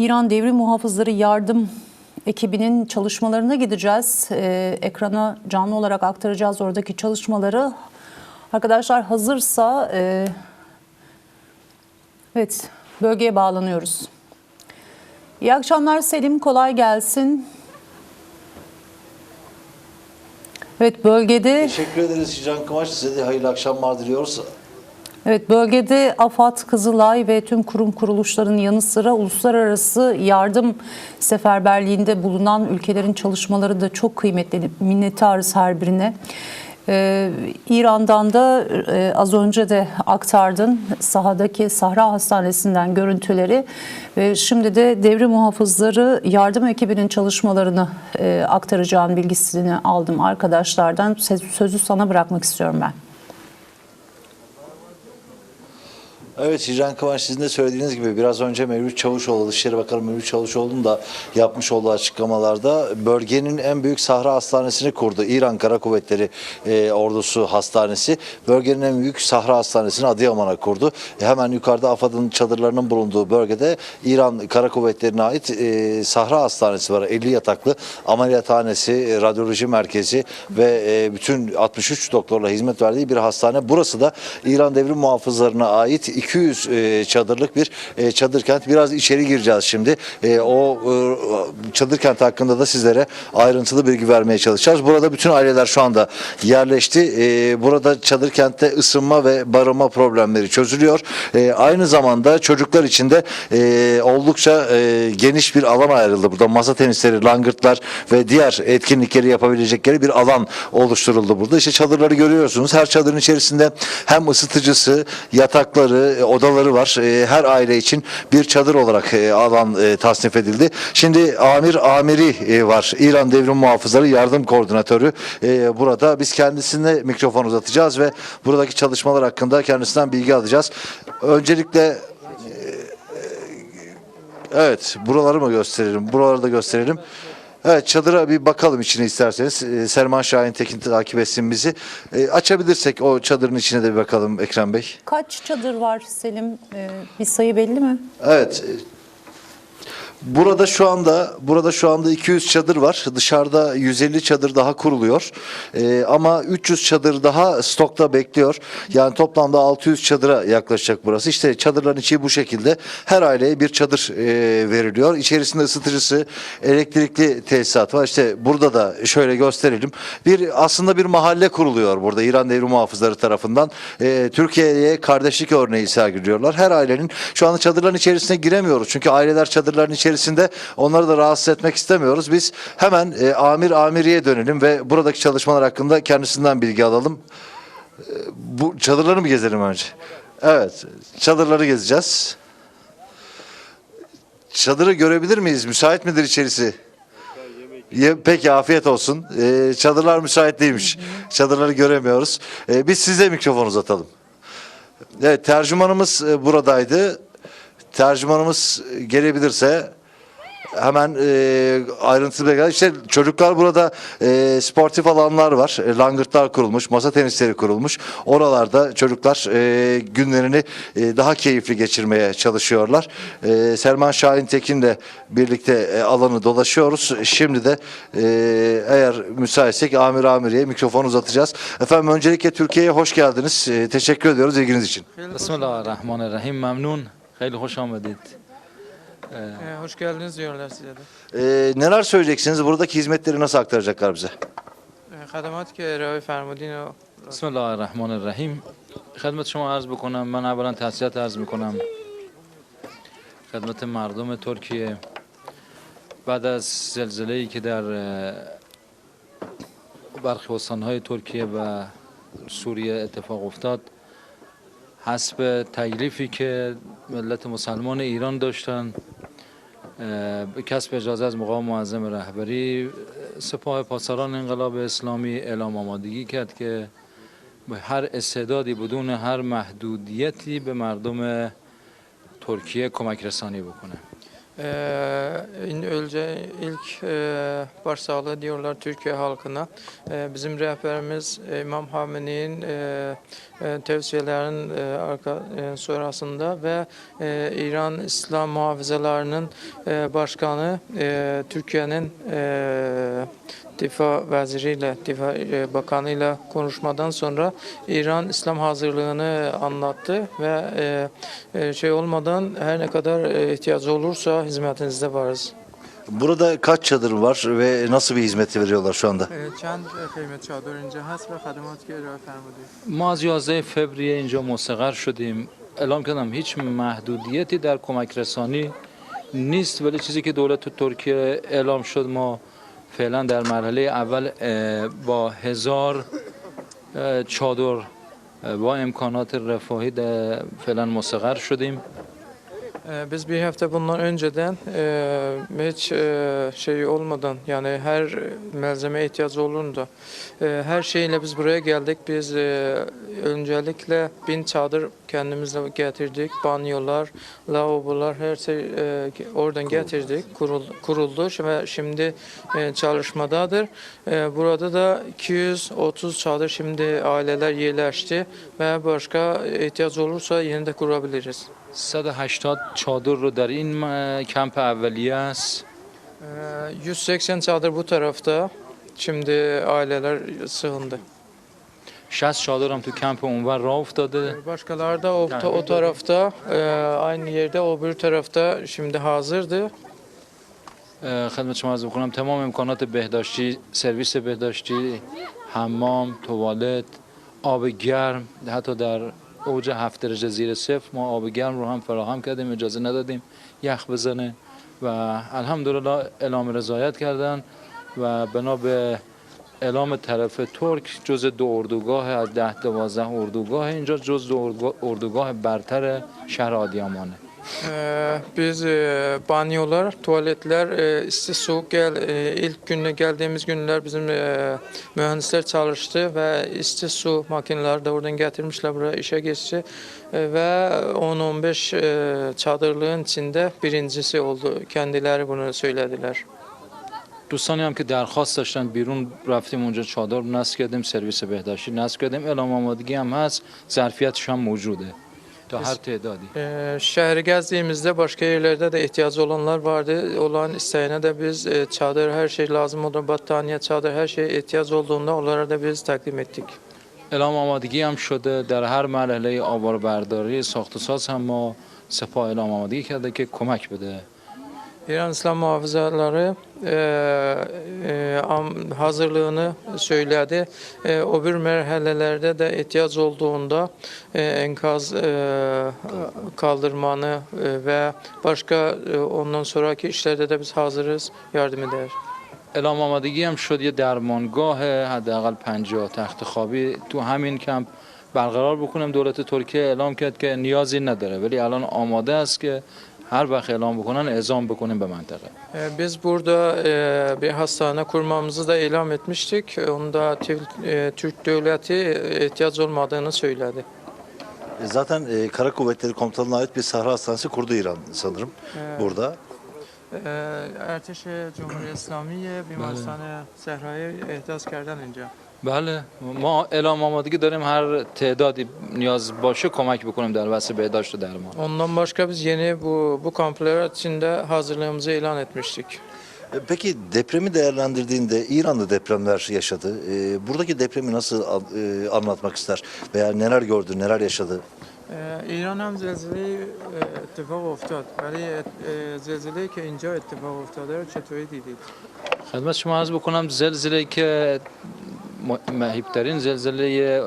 İran Devrim Muhafızları Yardım ekibinin çalışmalarına gideceğiz. Ee, ekrana canlı olarak aktaracağız oradaki çalışmaları. Arkadaşlar hazırsa e, evet bölgeye bağlanıyoruz. İyi akşamlar Selim, kolay gelsin. Evet bölgede Teşekkür ederiz Hicran Kıvanç. Size de hayırlı akşamlar diliyoruz. Evet bölgede AFAD, Kızılay ve tüm kurum kuruluşların yanı sıra uluslararası yardım seferberliğinde bulunan ülkelerin çalışmaları da çok kıymetli. Minnettarız her birine. Ee, İran'dan da e, az önce de aktardın sahadaki Sahra Hastanesi'nden görüntüleri ve şimdi de devrim muhafızları yardım ekibinin çalışmalarını e, aktaracağın bilgisini aldım arkadaşlardan. Sözü sana bırakmak istiyorum ben. Evet Hicran Kıvanç sizin de söylediğiniz gibi biraz önce Mevlüt Çavuşoğlu, Dışişleri Bakanı Mevlüt Çavuşoğlu'nun da yapmış olduğu açıklamalarda bölgenin en büyük Sahra Hastanesi'ni kurdu. İran Kara Kuvvetleri e, Ordusu Hastanesi. Bölgenin en büyük Sahra Hastanesi'ni Adıyaman'a kurdu. E, hemen yukarıda AFAD'ın çadırlarının bulunduğu bölgede İran Kara Kuvvetleri'ne ait e, Sahra Hastanesi var. 50 yataklı ameliyathanesi, e, radyoloji merkezi ve e, bütün 63 doktorla hizmet verdiği bir hastane. Burası da İran Devrim Muhafızlarına ait 200 e, çadırlık bir e, çadır kent. Biraz içeri gireceğiz şimdi. E, o çadır kent hakkında da sizlere ayrıntılı bilgi vermeye çalışacağız. Burada bütün aileler şu anda yerleşti. Burada çadır kentte ısınma ve barınma problemleri çözülüyor. Aynı zamanda çocuklar için de oldukça geniş bir alan ayrıldı. Burada masa tenisleri, langırtlar ve diğer etkinlikleri yapabilecekleri bir alan oluşturuldu burada. İşte çadırları görüyorsunuz. Her çadırın içerisinde hem ısıtıcısı, yatakları, e, odaları var. E, Her aile için bir çadır olarak e, alan tasnif edildi. Şimdi Amir Amiri var. İran Devrim Muhafızları Yardım Koordinatörü. Burada biz kendisine mikrofon uzatacağız ve buradaki çalışmalar hakkında kendisinden bilgi alacağız. Öncelikle Evet, buraları mı gösterelim? Buraları da gösterelim. Evet, çadıra bir bakalım içine isterseniz. Ee, Serman Şahin Tekin takip etsin bizi. Ee, açabilirsek o çadırın içine de bir bakalım Ekrem Bey. Kaç çadır var Selim? Ee, bir sayı belli mi? Evet. e, Burada şu anda burada şu anda 200 çadır var. Dışarıda 150 çadır daha kuruluyor. Ee, ama 300 çadır daha stokta bekliyor. Yani toplamda 600 çadıra yaklaşacak burası. İşte çadırların içi bu şekilde. Her aileye bir çadır e, veriliyor. İçerisinde ısıtıcısı, elektrikli tesisat var. İşte burada da şöyle gösterelim. Bir aslında bir mahalle kuruluyor burada İran Devrim Muhafızları tarafından. Ee, Türkiye'ye kardeşlik örneği sergiliyorlar. Her ailenin şu anda çadırların içerisine giremiyoruz. Çünkü aileler çadırların içerisinde onları da rahatsız etmek istemiyoruz. Biz hemen e, Amir Amiriye dönelim ve buradaki çalışmalar hakkında kendisinden bilgi alalım. E, bu çadırları mı gezelim önce? Evet, çadırları gezeceğiz. Çadırı görebilir miyiz? Müsait midir içerisi? Peki afiyet olsun. Ee, çadırlar müsait değilmiş. Çadırları göremiyoruz. Ee, biz size mikrofon uzatalım. Evet tercümanımız e, buradaydı. Tercümanımız gelebilirse hemen e, ayrıntısı kadar işte çocuklar burada e, sportif alanlar var. E, langırtlar kurulmuş, masa tenisleri kurulmuş. Oralarda çocuklar e, günlerini e, daha keyifli geçirmeye çalışıyorlar. E, Selman Şahin Tekin'le birlikte e, alanı dolaşıyoruz. Şimdi de e, eğer müsaitsek Amir Amir'e mikrofonu uzatacağız. Efendim öncelikle Türkiye'ye hoş geldiniz. E, teşekkür ediyoruz ilginiz için. Bismillahirrahmanirrahim. Memnun. Hayırlı hoş amedid. آمدید Ee, hoş geldiniz diyorlar size de. E, neler söyleyeceksiniz? Buradaki hizmetleri nasıl aktaracaklar bize? Ee, خدمات که ارائه فرمودین و بسم الله الرحمن الرحیم خدمت شما عرض بکنم من اولا تحصیلات عرض می‌کنم خدمت مردم ترکیه بعد از زلزله ای که در برخی استانهای ترکیه و سوریه اتفاق افتاد حسب تکلیفی که ملت مسلمان ایران داشتن اه، به کسب اجازه از مقام معظم رهبری اه، سپاه پاسداران انقلاب اسلامی اعلام آمادگی کرد که به هر استعدادی بدون هر محدودیتی به مردم ترکیه کمک رسانی بکنه. Ee, Önce ilk e, başsağlığı diyorlar Türkiye halkına. E, bizim rehberimiz İmam Hamidi'nin e, e, tavsiyelerinin e, arka, e, sonrasında ve e, İran İslam muhafizalarının e, başkanı e, Türkiye'nin e, Difa veziriyle, Difa e, bakanıyla konuşmadan sonra İran İslam hazırlığını anlattı ve e, e, şey olmadan her ne kadar e, ihtiyacı olursa hizmetinizde varız. Burada kaç çadır var ve nasıl bir hizmeti veriyorlar şu anda? چند قیمت چادر اینجا هست و خدماتی که ارائه فرمودید ما از 11 فوریه اینجا مستقر شدیم اعلام کردم هیچ محدودیتی در کمک رسانی نیست ولی چیزی که دولت ترکیه اعلام شد ما فعلا در مرحله اول با هزار چادر با امکانات رفاهی فعلا مستقر شدیم. Biz bir hafta bundan önceden e, hiç e, şey olmadan yani her malzeme ihtiyacı olunca e, her şeyle biz buraya geldik. Biz öncelikle bin çadır kendimizle getirdik. Banyolar, lavabolar her şey oradan getirdik. Kurul, kuruldu ve şimdi e, çalışmadadır. Burada da 230 çadır şimdi aileler yerleşti ve başka ihtiyaç olursa yine de kurabiliriz. 180 چادر رو در این کمپ اولیه است Ee, 180 çadır bu tarafta. Şimdi aileler sığındı. 60 چادر هم تو کمپ اونور راه افتاده Başkaları da o, o tarafta aynı yerde o bir tarafta şimdi hazırdı. خدمت شما عرض بکنم تمام امکانات بهداشتی سرویس بهداشتی حمام توالت آب گرم حتی در اوج هفت درجه زیر صفر. ما آب گرم رو هم فراهم کردیم اجازه ندادیم یخ بزنه و الحمدلله اعلام رضایت کردن و بنا به اعلام طرف ترک جز دو اردوگاه از ده دوازده اردوگاه اینجا جز دو اردوگاه- اردوگاه برتر شهر آدیامانه. Ee, biz e, banyolar, tuvaletler, e, isti su gel e, ilk gününe geldiğimiz günler bizim e, mühendisler çalıştı ve isti su makineleri de oradan getirmişler buraya işe geçti E, ve 10-15 e, çadırlığın içinde birincisi oldu. Kendileri bunu söylediler. دوستانی هم که درخواست داشتن بیرون رفتیم اونجا چادر نصب کردیم سرویس بهداشتی نصب کردیم اعلام آمادگی هم هست ظرفیتش هم موجوده تا هر تعدادی Ee, şehri gezdiğimizde başka yerlerde de ihtiyacı olanlar vardı. Olan isteyene de biz e, çadır her şey lazım olur, battaniye, çadır her şey ihtiyaç olduğunda onlara da biz takdim ettik. اعلام آمادگی هم شده در هر مرحله آواربرداری ساخت و ساز هم ما سپاه اعلام آمادگی کرده که کمک بده İran İslam muhafazaları e, e, am- hazırlığını söyledi. E, o bir merhalelerde de ihtiyaç olduğunda e, enkaz e, kaldırmanı e, ve başka e, ondan sonraki işlerde de biz hazırız, yardım ederiz. اعلام آمادگی هم شد یه درمانگاه حداقل 50 تخت خوابی تو همین کمپ برقرار بکنم دولت ترکیه اعلام کرد که نیازی نداره ولی الان آماده است که هر وقت اعلام بکنن اعزام بکنیم به منطقه Ee, Biz burada e, bir hastane kurmamızı da ilan etmiştik. Onda Tür- e, Türk devleti e, ihtiyaç olmadığını söyledi. E, Zaten e, Kara Kuvvetleri Komutanlığı'na ait bir sahra hastanesi kurdu İran sanırım burada. ارتش جمهوری اسلامی بیمارستان صحرایی احداث کردن اینجا بله ما اعلام آمادگی داریم هر تعدادی نیاز باشه کمک بکنیم در وسط بهداشت و درمان Ondan başka biz yeni bu bu kamplar içinde hazırlığımızı ilan etmiştik. E, Peki depremi değerlendirdiğinde İran'da depremler yaşadı. E, buradaki depremi nasıl an- e, anlatmak ister? Veya neler gördü, neler yaşadı? ایران هم زلزله اتفاق افتاد ولی زلزله که اینجا اتفاق افتاده رو چطوری دیدید؟ خدمت شما عرض بکنم زلزله که مهیبترین زلزله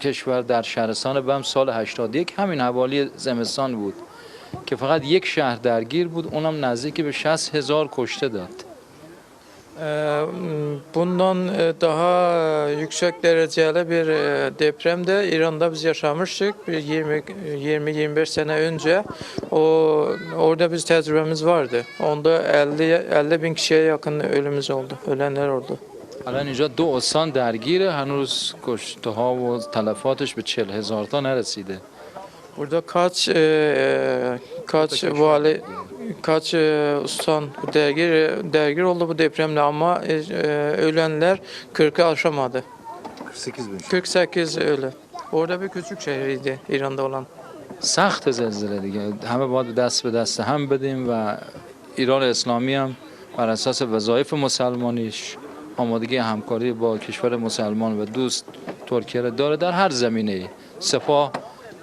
کشور در شهرستان بم سال 81 همین حوالی زمستان بود که فقط یک شهر درگیر بود اونم نزدیک به 60 هزار کشته داد Ee, bundan e, daha e, yüksek dereceli bir e, depremde İran'da biz yaşamıştık. Bir 20 20-25 sene önce. O orada biz tecrübemiz vardı. Onda 50 50 bin kişiye yakın ölümümüz oldu. Ölenler oldu. الان اینجا دو استان درگیره هنوز کشته ها و تلفاتش به چل هزار تا نرسیده Burada kaç e, kaç vali kaç e, ustan dergir dergir oldu bu depremle ama e, e, ölenler 40'ı aşamadı. 48 bin. 48 ölü. Orada bir küçük şehriydi İran'da olan. سخت زلزله دیگه همه باید دست به دست هم بدیم و ایران اسلامی هم بر اساس وظایف مسلمانیش آمادگی همکاری با کشور مسلمان و دوست ترکیه را داره در هر زمینه ای سپاه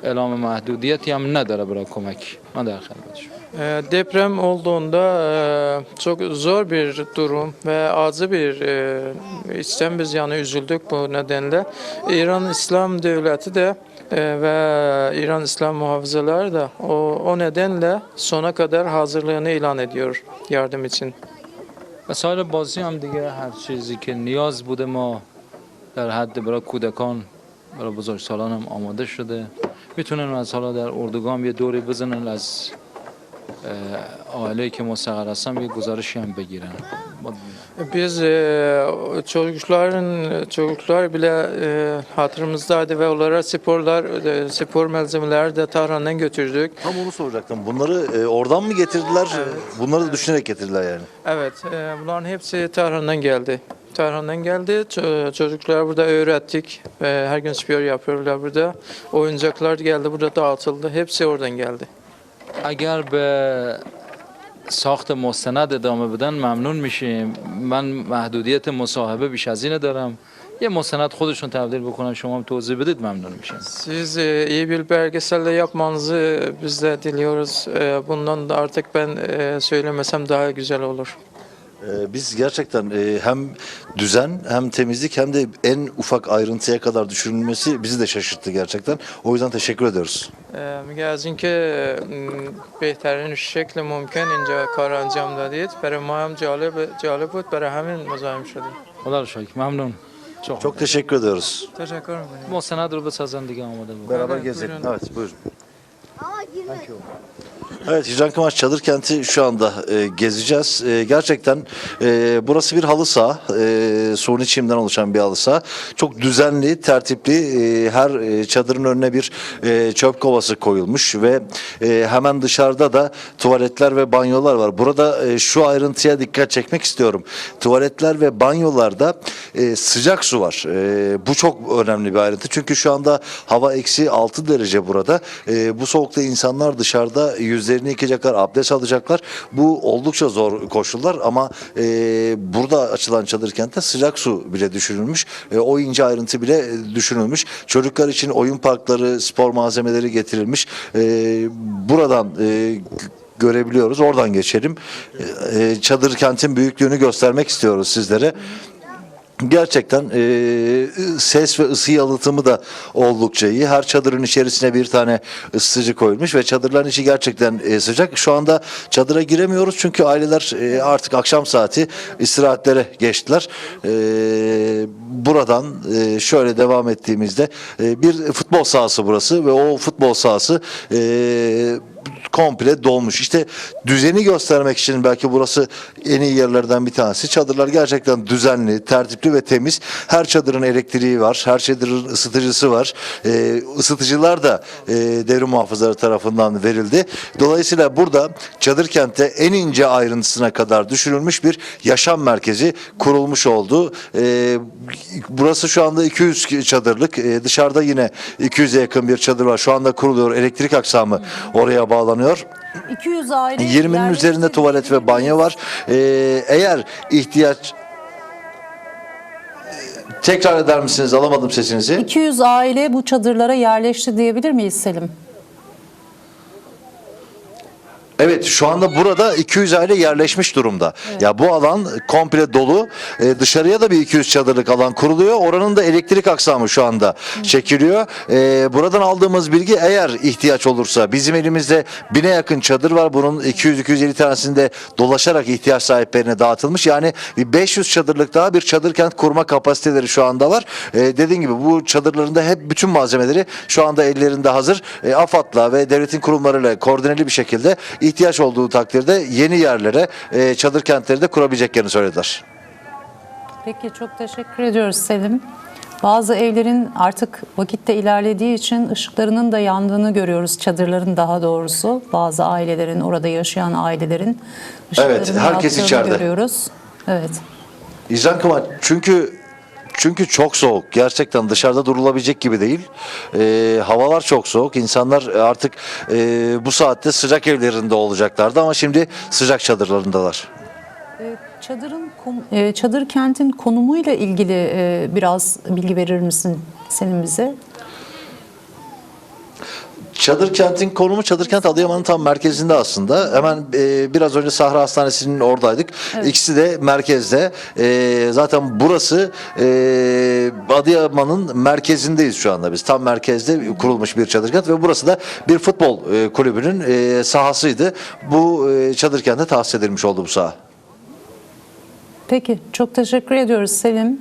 اعلام محدودیتی هم نداره برای کمک من در خدمتشم E, deprem olduğunda e, çok zor bir durum ve acı bir e, içten biz yani üzüldük bu nedenle. İran İslam Devleti de e, ve İran İslam muhafızları da o, o nedenle sona kadar hazırlığını ilan ediyor yardım için. و بازی هم دیگه هر چیزی که نیاز بوده ما در حد برای کودکان برای بزرگسالان هم آماده شده. می‌تونن از حالا در اردوگاه هم یه دوری بزنن از aileyi که مستقر هستن یه گزارشی هم بگیرن. yapmadın yani? Biz e, çocukların çocuklar bile e, hatırımızdaydı ve onlara sporlar e, spor malzemeleri de Tahran'dan götürdük. Tam onu soracaktım. Bunları e, oradan mı getirdiler? Evet. Bunları da düşünerek getirdiler yani. Evet. E, bunların hepsi Tahran'dan geldi. Tarhan'dan geldi. E, çocuklar burada öğrettik. E, her gün spor yapıyorlar burada. Oyuncaklar geldi burada dağıtıldı. Hepsi oradan geldi. Eğer be ساخت مستند ادامه بدن ممنون میشیم من محدودیت مصاحبه بیش از اینه دارم یه مستند خودشون تبدیل بکنن شما هم توضیح بدید ممنون میشیم Siz e, iyi bir belgeselle yapmanızı biz de diliyoruz. E, Bundan da artık ben e, söylemesem daha güzel olur. E, biz gerçekten e, hem düzen hem temizlik hem de en ufak ayrıntıya kadar düşünülmesi bizi de şaşırttı gerçekten. O yüzden teşekkür ediyoruz. میگه از اینکه م، بهترین شکل ممکن اینجا کار انجام دادید برای ما هم جالب جالب بود برای همین مزاحم شدیم خدا رو شکر ممنون çok, Çok teşekkür ediyoruz. تشکر میکنیم مستند رو بسازن دیگه آماده بود Beraber Evet, gezelim. buyurun. Evet buyurun. Evet Hicran Kıvanç Çadır Kenti şu anda e, gezeceğiz. E, gerçekten e, burası bir halı saha. E, suni çimden oluşan bir halı saha. Çok düzenli, tertipli. e, her e, çadırın önüne bir e, çöp kovası koyulmuş ve e, hemen dışarıda da tuvaletler ve banyolar var. Burada e, şu ayrıntıya dikkat çekmek istiyorum. Tuvaletler ve banyolarda e, sıcak su var. E, bu çok önemli bir ayrıntı. Çünkü şu anda hava eksi 6 derece burada. E, bu soğukta insanlar dışarıda yüzlerini yıkayacaklar, abdest alacaklar. Bu oldukça zor koşullar ama e, burada açılan çadır kentte sıcak su bile düşünülmüş. E, o ince ayrıntı bile e, düşünülmüş. Çocuklar için oyun parkları, spor malzemeleri getirilmiş. E, buradan e, görebiliyoruz. Oradan geçelim. E, e, çadır kentin büyüklüğünü göstermek istiyoruz sizlere. Gerçekten e, ses ve ısı yalıtımı da oldukça iyi. Her çadırın içerisine bir tane ısıtıcı koyulmuş ve çadırların içi gerçekten e, sıcak. Şu anda çadıra giremiyoruz çünkü aileler e, artık akşam saati istirahatlere geçtiler. E, buradan e, şöyle devam ettiğimizde e, bir futbol sahası burası ve o futbol sahası e, komple dolmuş. İşte düzeni göstermek için belki burası en iyi yerlerden bir tanesi. Çadırlar gerçekten düzenli, tertipli ve temiz. Her çadırın elektriği var. Her çadırın ısıtıcısı var. Ee, ısıtıcılar da e, devrim muhafızları tarafından verildi. Dolayısıyla burada çadır kentte en ince ayrıntısına kadar düşünülmüş bir yaşam merkezi kurulmuş oldu. Ee, burası şu anda 200 çadırlık. Ee, dışarıda yine 200'e yakın bir çadır var. Şu anda kuruluyor. Elektrik aksamı oraya bağlanıyor. 200 aile 20'nin yerleşti. üzerinde tuvalet ve banyo var. Ee, eğer ihtiyaç tekrar eder misiniz? Alamadım sesinizi. 200 aile bu çadırlara yerleşti diyebilir miyiz Selim? Evet şu anda burada 200 aile yerleşmiş durumda. Ya bu alan komple dolu. Ee, dışarıya da bir 200 çadırlık alan kuruluyor. Oranın da elektrik aksamı şu anda çekiliyor. Ee, buradan aldığımız bilgi eğer ihtiyaç olursa bizim elimizde bine yakın çadır var. Bunun 200-250 tanesinde dolaşarak ihtiyaç sahiplerine dağıtılmış. Yani bir 500 çadırlık daha bir çadır kent kurma kapasiteleri şu anda var. Ee, dediğim gibi bu çadırlarında hep bütün malzemeleri şu anda ellerinde hazır. E, AFAD'la ve devletin kurumlarıyla koordineli bir şekilde ihtiyaç olduğu takdirde yeni yerlere e, çadır kentleri de kurabileceklerini söylediler. Peki çok teşekkür ediyoruz Selim. Bazı evlerin artık vakitte ilerlediği için ışıklarının da yandığını görüyoruz. Çadırların daha doğrusu. Bazı ailelerin, orada yaşayan ailelerin ışıklarının Evet, herkes yaktığını içeride. görüyoruz. Evet. İzan Kıvanç çünkü çünkü çok soğuk. Gerçekten dışarıda durulabilecek gibi değil. E, havalar çok soğuk. İnsanlar artık e, bu saatte sıcak evlerinde olacaklardı ama şimdi sıcak çadırlarındalar. Ee, Çadırın e, çadır kentin konumuyla ilgili e, biraz bilgi verir misin senin bize? Çadır kentin konumu Çadır kent Adıyaman'ın tam merkezinde aslında. Hemen e, biraz önce Sahra Hastanesi'nin oradaydık. İkisi de merkezde. E, zaten burası e, Adıyaman'ın merkezindeyiz şu anda biz. Tam merkezde kurulmuş bir çadır kent ve burası da bir futbol e, kulübünün e, sahasıydı. Bu e, çadır kente tahsis edilmiş oldu bu saha. Peki çok teşekkür ediyoruz Selim.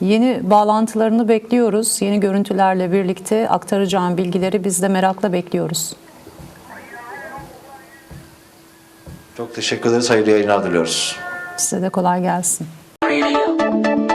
Yeni bağlantılarını bekliyoruz. Yeni görüntülerle birlikte aktaracağım bilgileri biz de merakla bekliyoruz. Çok teşekkür ederiz. Hayırlı yayınlar diliyoruz. Size de kolay gelsin. Radio.